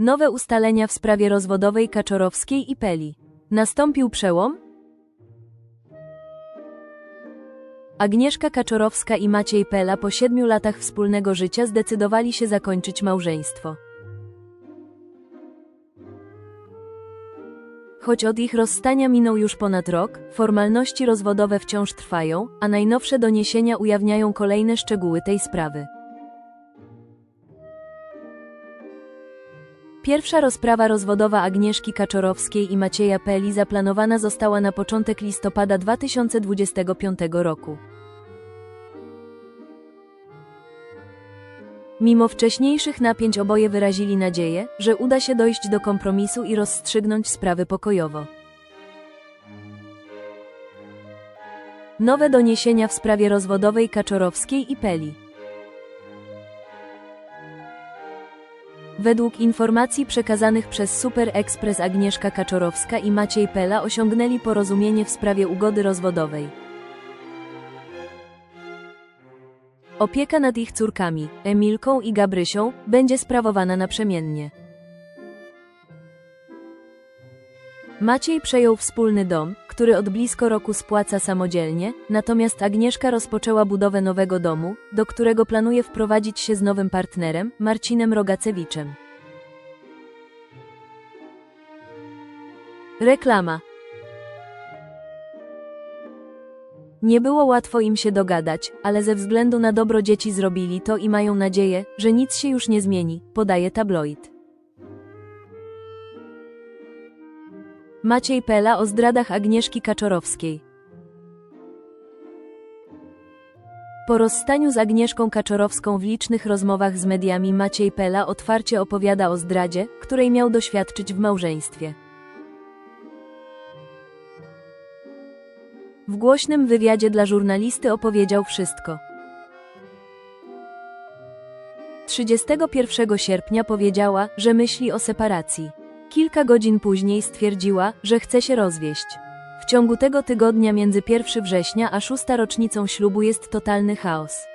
Nowe ustalenia w sprawie rozwodowej Kaczorowskiej i Peli. Nastąpił przełom? Agnieszka Kaczorowska i Maciej Pela po siedmiu latach wspólnego życia zdecydowali się zakończyć małżeństwo. Choć od ich rozstania minął już ponad rok, formalności rozwodowe wciąż trwają, a najnowsze doniesienia ujawniają kolejne szczegóły tej sprawy. Pierwsza rozprawa rozwodowa Agnieszki Kaczorowskiej i Macieja Peli zaplanowana została na początek listopada 2025 roku. Mimo wcześniejszych napięć oboje wyrazili nadzieję, że uda się dojść do kompromisu i rozstrzygnąć sprawy pokojowo. Nowe doniesienia w sprawie rozwodowej Kaczorowskiej i Peli. Według informacji przekazanych przez Super Express Agnieszka Kaczorowska i Maciej Pela osiągnęli porozumienie w sprawie ugody rozwodowej. Opieka nad ich córkami, Emilką i Gabrysią, będzie sprawowana naprzemiennie. Maciej przejął wspólny dom, który od blisko roku spłaca samodzielnie, natomiast Agnieszka rozpoczęła budowę nowego domu, do którego planuje wprowadzić się z nowym partnerem, Marcinem Rogacewiczem. Reklama. Nie było łatwo im się dogadać, ale ze względu na dobro dzieci zrobili to i mają nadzieję, że nic się już nie zmieni, podaje tabloid. Maciej Pela o zdradach Agnieszki Kaczorowskiej. Po rozstaniu z Agnieszką Kaczorowską w licznych rozmowach z mediami Maciej Pela otwarcie opowiada o zdradzie, której miał doświadczyć w małżeństwie. W głośnym wywiadzie dla żurnalisty opowiedział wszystko. 31 sierpnia powiedziała, że myśli o separacji. Kilka godzin później stwierdziła, że chce się rozwieść. W ciągu tego tygodnia między 1 września a 6 rocznicą ślubu jest totalny chaos.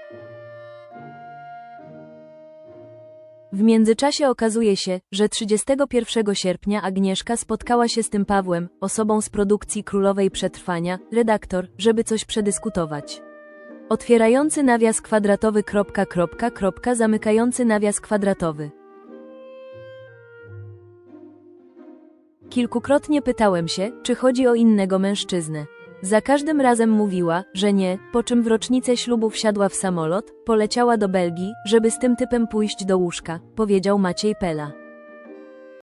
W międzyczasie okazuje się, że 31 sierpnia Agnieszka spotkała się z tym Pawłem, osobą z produkcji Królowej Przetrwania, redaktor, żeby coś przedyskutować. Otwierający nawias kwadratowy. Kropka, kropka, kropka, zamykający nawias kwadratowy. Kilkukrotnie pytałem się, czy chodzi o innego mężczyznę. Za każdym razem mówiła, że nie, po czym w rocznicę ślubu wsiadła w samolot, poleciała do Belgii, żeby z tym typem pójść do łóżka, powiedział Maciej Pela.